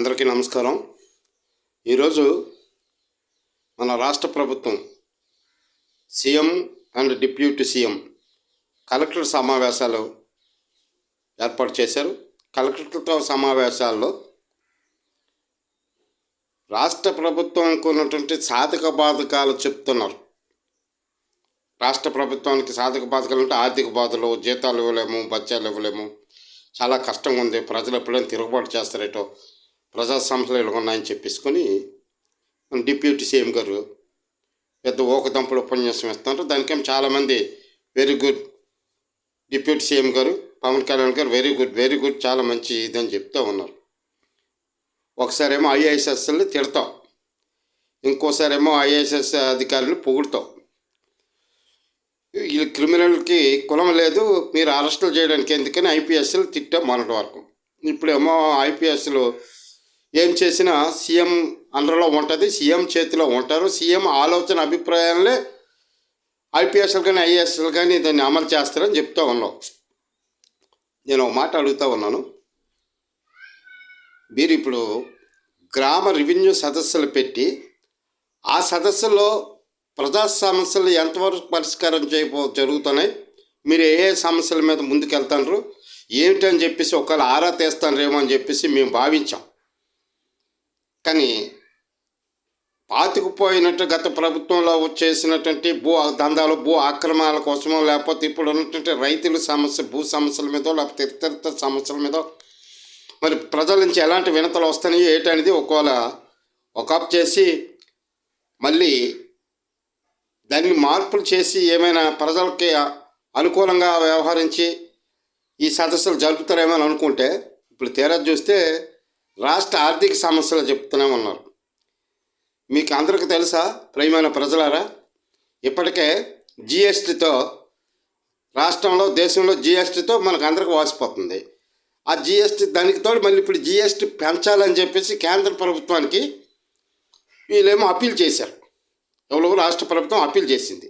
అందరికీ నమస్కారం. ఈరోజు మన రాష్ట్ర ప్రభుత్వం CM and deputy CM collector సమావేశాలు ఏర్పాటు చేశారు. కలెక్టర్తో సమావేశాల్లో రాష్ట్ర ప్రభుత్వంకు ఉన్నటువంటి సాధక బాధకాలు చెప్తున్నారు. రాష్ట్ర ప్రభుత్వానికి సాధక బాధకాలు అంటే ఆర్థిక బాధలు జీతాలు ఇవ్వలేము బత్యాలు ఇవ్వలేము. చాలా కష్టంగా ఉంది. ప్రజలు ఎప్పుడైనా తిరుగుబాటు చేస్తారేటో ప్రజా సంస్థలు ఇలా ఉన్నాయని చెప్పేసుకొని డిప్యూటీ సీఎం గారు పెద్ద ఓకదంపుడు ఉపన్యాసం ఇస్తున్నారు. దానికేం చాలామంది వెరీ గుడ్ డిప్యూటీ సీఎం గారు పవన్ కళ్యాణ్ గారు వెరీ గుడ్ వెరీ గుడ్ చాలా మంచి ఇదని చెప్తూ ఉన్నారు. ఒకసారేమో ఐఏఎస్ఎస్ని తిడతాం. ఇంకోసారేమో ఐఏఎస్ఎస్ అధికారులు పొగుడుతాం. ఈ క్రిమినల్కి కులం లేదు మీరు అరెస్టులు చేయడానికి ఎందుకని ఐపీఎస్లు తిట్టాం మొన్నటి వరకు. ఇప్పుడేమో ఐపీఎస్లు ఏం చేసినా సీఎం అండర్లో ఉంటుంది సీఎం చేతిలో ఉంటారు. సీఎం ఆలోచన అభిప్రాయాలే ఐపీఎస్లు కానీ ఐఏఎస్లు కానీ దాన్ని అమలు చేస్తారని చెప్తూ ఉన్నాం. నేను ఒక మాట అడుగుతూ ఉన్నాను. మీరు ఇప్పుడు గ్రామ రెవెన్యూ సదస్సులు పెట్టి ఆ సదస్సులో ప్రజా సమస్యలు ఎంతవరకు పరిష్కారం చేయబో జరుగుతున్నాయి? మీరు ఏ ఏ సమస్యల మీద ముందుకెళ్తారు ఏమిటని చెప్పేసి ఒకవేళ ఆరా తీస్తారేమో అని చెప్పేసి మేము భావించాం. కానీ పాతికిపోయినట్టు గత ప్రభుత్వంలో చేసినటువంటి భూ దందాలు భూ ఆక్రమణల కోసమో లేకపోతే ఇప్పుడు ఉన్నటువంటి రైతుల సమస్య భూ సమస్యల మీద లేకపోతే ఇతర సమస్యల మీద మరి ప్రజల నుంచి ఎలాంటి వినతలు వస్తున్నాయి ఏంటనేది ఒకవేళ ఒకప్ చేసి మళ్ళీ దాన్ని మార్పులు చేసి ఏమైనా ప్రజలకి అనుకూలంగా వ్యవహరించి ఈ సదస్సులు జరుపుతారేమో అని అనుకుంటే ఇప్పుడు తీరా చూస్తే రాష్ట్ర ఆర్థిక సమస్యలు చెప్తూనే ఉన్నారు మీకు అందరికీ తెలుసా ప్రియమైన ప్రజలారా? ఇప్పటికే జిఎస్టితో రాష్ట్రంలో దేశంలో జిఎస్టితో మనకు అందరికీ వాసిపోతుంది. ఆ జిఎస్టి దానికి తోడు మళ్ళీ ఇప్పుడు జిఎస్టి పెంచాలని చెప్పేసి కేంద్ర ప్రభుత్వానికి వీళ్ళేమో అప్పీల్ చేశారు. ఎవరో రాష్ట్ర ప్రభుత్వం అప్పీల్ చేసింది.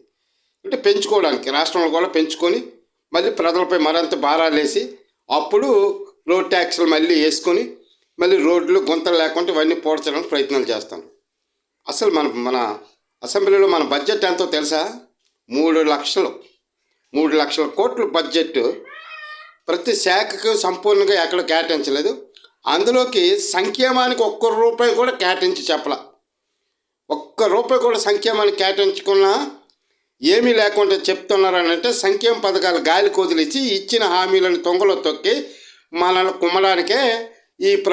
అంటే పెంచుకోవడానికి రాష్ట్రంలో కూడా పెంచుకొని మళ్ళీ ప్రజలపై మరింత భారాలు వేసి అప్పుడు రోడ్ ట్యాక్స్లు మళ్ళీ వేసుకొని మళ్ళీ రోడ్లు గుంతలు లేకుండా ఇవన్నీ పోడ్చడానికి ప్రయత్నాలు చేస్తాను. అసలు మన మన అసెంబ్లీలో మన బడ్జెట్ ఎంతో తెలుసా? మూడు లక్షలు. మూడు లక్షల కోట్ల బడ్జెట్. ప్రతి శాఖకు సంపూర్ణంగా ఎక్కడ కేటాయించలేదు. అందులోకి సంక్షేమానికి ఒక్క రూపాయి కూడా కేటాయించి చెప్పలా. ఒక్క రూపాయి కూడా సంక్షేమానికి కేటాయించుకున్నా ఏమీ లేకుండా చెప్తున్నారని అంటే సంక్షేమ పథకాలు గాలి కొదిలిచ్చి ఇచ్చిన హామీలను తొంగలో తొక్కి మనల్ని కుమ్మడానికే ఈ ప్ర